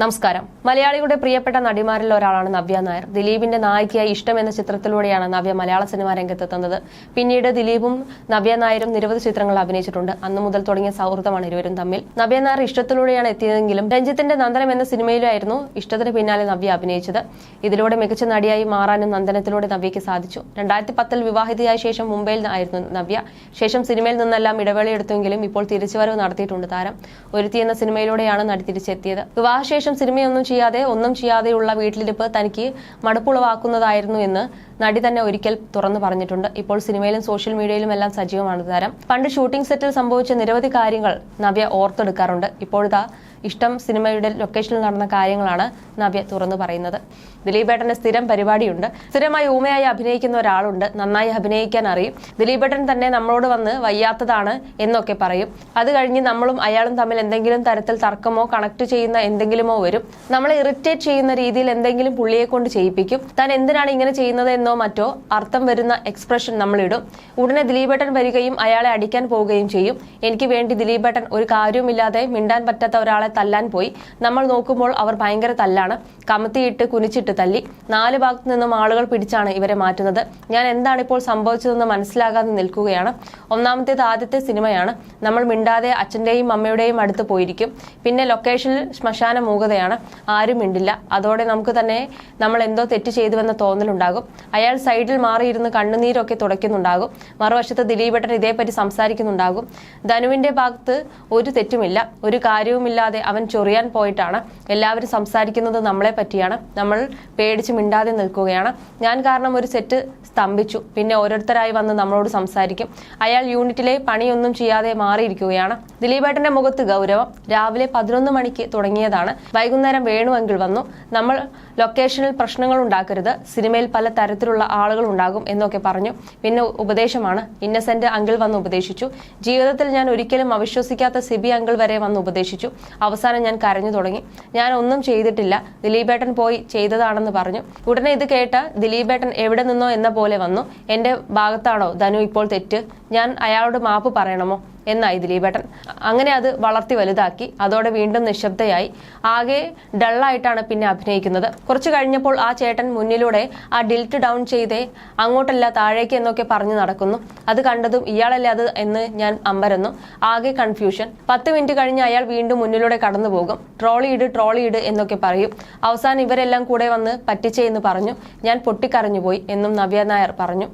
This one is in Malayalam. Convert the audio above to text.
നമസ്കാരം. മലയാളികളുടെ പ്രിയപ്പെട്ട നടിമാരിൽ ഒരാളാണ് നവ്യ നായർ. ദിലീപിന്റെ നായികയായി ഇഷ്ടം എന്ന ചിത്രത്തിലൂടെയാണ് നവ്യ മലയാള സിനിമാ രംഗത്തെത്തുന്നത്. പിന്നീട് ദിലീപും നവ്യ നായരും നിരവധി ചിത്രങ്ങൾ അഭിനയിച്ചിട്ടുണ്ട്. അന്നു മുതൽ തുടങ്ങിയ സൗഹൃദമാണ് ഇരുവരും തമ്മിൽ. നവ്യ നായർ ഇഷ്ടത്തിലൂടെയാണ് എത്തിയതെങ്കിലും രഞ്ജിത്തിന്റെ നന്ദനം എന്ന സിനിമയിലായിരുന്നു ഇഷ്ടത്തിന് പിന്നാലെ നവ്യ അഭിനയിച്ചത്. ഇതിലൂടെ മികച്ച നടിയായി മാറാനും നന്ദനത്തിലൂടെ നവ്യയ്ക്ക് സാധിച്ചു. രണ്ടായിരത്തി പത്തിൽ വിവാഹിതയായ ശേഷം മുംബൈയിൽ ആയിരുന്നു നവ്യ. ശേഷം സിനിമയിൽ നിന്നെല്ലാം ഇടവേളയെടുത്തെങ്കിലും ഇപ്പോൾ തിരിച്ചുവരവ് നടത്തിയിട്ടുണ്ട് താരം. ഒരുത്തി എന്ന സിനിമയിലൂടെയാണ് നടി തിരിച്ചെത്തിയത്. വിവാഹശേഷം സിനിമയൊന്നും ചെയ്യാതെ ഒന്നും ചെയ്യാതെയുള്ള വീട്ടിലിരിപ്പ് തനിക്ക് മടുപ്പുളവാക്കുന്നതായിരുന്നു എന്ന് നടി തന്നെ ഒരിക്കൽ തുറന്നു പറഞ്ഞിട്ടുണ്ട്. ഇപ്പോൾ സിനിമയിലും സോഷ്യൽ മീഡിയയിലും എല്ലാം സജീവമാണ് താരം. പണ്ട് ഷൂട്ടിംഗ് സെറ്റിൽ സംഭവിച്ച നിരവധി കാര്യങ്ങൾ നവ്യ ഓർത്തെടുക്കാറുണ്ട്. ഇപ്പോഴത്തെ ഇഷ്ടം സിനിമയുടെ ലൊക്കേഷനിൽ നടന്ന കാര്യങ്ങളാണ് നവ്യ തുറന്നു പറയുന്നത്. ദിലീപേട്ടന്റെ സ്ഥിരം പരിപാടിയുണ്ട്. സ്ഥിരമായി ഊമയായി അഭിനയിക്കുന്ന ഒരാളുണ്ട്. നന്നായി അഭിനയിക്കാൻ അറിയും. ദിലീപേട്ടൻ തന്നെ നമ്മളോട് വന്ന് വയ്യാത്തതാണ് എന്നൊക്കെ പറയും. അത് കഴിഞ്ഞ് നമ്മളും അയാളും തമ്മിൽ എന്തെങ്കിലും തരത്തിൽ തർക്കമോ കണക്ട് ചെയ്യുന്ന എന്തെങ്കിലുമോ വരും. നമ്മളെ ഇറിറ്റേറ്റ് ചെയ്യുന്ന രീതിയിൽ എന്തെങ്കിലും പുള്ളിയെ കൊണ്ട് ചെയ്യിപ്പിക്കും. താൻ എന്തിനാണ് ഇങ്ങനെ ചെയ്യുന്നത് എന്നോ മറ്റോ അർത്ഥം വരുന്ന എക്സ്പ്രഷൻ നമ്മളിടും. ഉടനെ ദിലീപേട്ടൻ വരികയും അയാളെ അടിക്കാൻ പോവുകയും ചെയ്യും. എനിക്ക് വേണ്ടി ദിലീപേട്ടൻ ഒരു കാര്യവുമില്ലാതെ മിണ്ടാൻ പറ്റാത്ത ഒരാളെ തല്ലാൻ പോയി. നമ്മൾ നോക്കുമ്പോൾ അവർ ഭയങ്കര തല്ലാണ്. കമത്തിയിട്ട് കുനിച്ചിട്ട് തല്ലി. നാല് ഭാഗത്തു നിന്നും ആളുകൾ പിടിച്ചാണ് ഇവരെ മാറ്റുന്നത്. ഞാൻ എന്താണ് ഇപ്പോൾ സംഭവിച്ചതെന്ന് മനസ്സിലാകാതെ നിൽക്കുകയാണ്. ഒന്നാമത്തേത് ആദ്യത്തെ സിനിമയാണ്. നമ്മൾ മിണ്ടാതെ അച്ഛന്റെയും അമ്മയുടെയും അടുത്ത് പോയിരിക്കും. പിന്നെ ലൊക്കേഷനിൽ ശ്മശാന മൂകതയാണ്. ആരും മിണ്ടില്ല. അതോടെ നമുക്ക് തന്നെ നമ്മൾ എന്തോ തെറ്റ് ചെയ്തുവെന്ന തോന്നലുണ്ടാകും. അയാൾ സൈഡിൽ മാറിയിരുന്ന് കണ്ണുനീരൊക്കെ തുടയ്ക്കുന്നുണ്ടാകും. മറുവശത്ത് ദിലീപേട്ടൻ ഇതേപ്പറ്റി സംസാരിക്കുന്നുണ്ടാകും. ധനുവിന്റെ ഭാഗത്ത് ഒരു തെറ്റുമില്ല. ഒരു കാര്യവുമില്ലാതെ അവൻ ചൊറിയാൻ പോയിട്ടാണ്. എല്ലാവരും സംസാരിക്കുന്നത് നമ്മളെ പറ്റിയാണ്. നമ്മൾ പേടിച്ച് മിണ്ടാതെ നിൽക്കുകയാണ്. ഞാൻ കാരണം ഒരു സെറ്റ് സ്തംഭിച്ചു. പിന്നെ ഓരോരുത്തരായി വന്ന് നമ്മളോട് സംസാരിക്കും. അയാൾ യൂണിറ്റിലെ പണിയൊന്നും ചെയ്യാതെ മാറിയിരിക്കുകയാണ്. ദിലീപേട്ടന്റെ മുഖത്ത് ഗൗരവം. രാവിലെ പതിനൊന്ന് മണിക്ക് തുടങ്ങിയതാണ്. വൈകുന്നേരം വേണുവെങ്കിൽ വന്നു. നമ്മൾ ലൊക്കേഷനിൽ പ്രശ്നങ്ങൾ ഉണ്ടാക്കരുത്. സിനിമയിൽ പല ആളുകൾ ഉണ്ടാകും എന്നൊക്കെ പറഞ്ഞു. പിന്നെ ഉപദേശമാണ്. ഇന്നസെന്റ് അങ്കിൾ വന്ന് ഉപദേശിച്ചു. ജീവിതത്തിൽ ഞാൻ ഒരിക്കലും അവിശ്വസിക്കാത്ത സിബി അങ്കിൾ വരെ വന്ന് ഉപദേശിച്ചു. അവസാനം ഞാൻ കരഞ്ഞു തുടങ്ങി. ഞാൻ ഒന്നും ചെയ്തിട്ടില്ല. ദിലീപേട്ടൻ പോയി ചെയ്തതാണെന്ന് പറഞ്ഞു. ഉടനെ ഇത് കേട്ട ദിലീപേട്ടൻ എവിടെ നിന്നോ എന്ന പോലെ വന്നു. എന്റെ ഭാഗത്താണോ ധനു ഇപ്പോൾ തെറ്റ്? ഞാൻ അയാളോട് മാപ്പ് പറയണമോ? എന്നായി ദിലീപേട്ടൻ. അങ്ങനെ അത് വളർത്തി വലുതാക്കി അതോടെ വീണ്ടും നിശബ്ദയായി. ആകെ ഡള്ളായിട്ടാണ് പിന്നെ അഭിനയിക്കുന്നത്. കുറച്ചു കഴിഞ്ഞപ്പോൾ ആ ചേട്ടൻ മുന്നിലൂടെ ആ ഡിൽറ്റ് ഡൗൺ ചെയ്തേ അങ്ങോട്ടല്ല താഴേക്ക് എന്നൊക്കെ പറഞ്ഞു നടക്കുന്നു. അത് കണ്ടതും ഇയാളല്ല അത് എന്ന് ഞാൻ അമ്പരന്നു. ആകെ കൺഫ്യൂഷൻ. പത്ത് മിനിറ്റ് കഴിഞ്ഞ് അയാൾ വീണ്ടും മുന്നിലൂടെ കടന്നു പോകും. ട്രോളി ഇട് ട്രോളി എന്നൊക്കെ പറയും. അവസാനം ഇവരെല്ലാം കൂടെ വന്ന് പറ്റിച്ചേ എന്ന് പറഞ്ഞു. ഞാൻ പൊട്ടിക്കരഞ്ഞു പോയി എന്നും നവ്യ നായർ പറഞ്ഞു.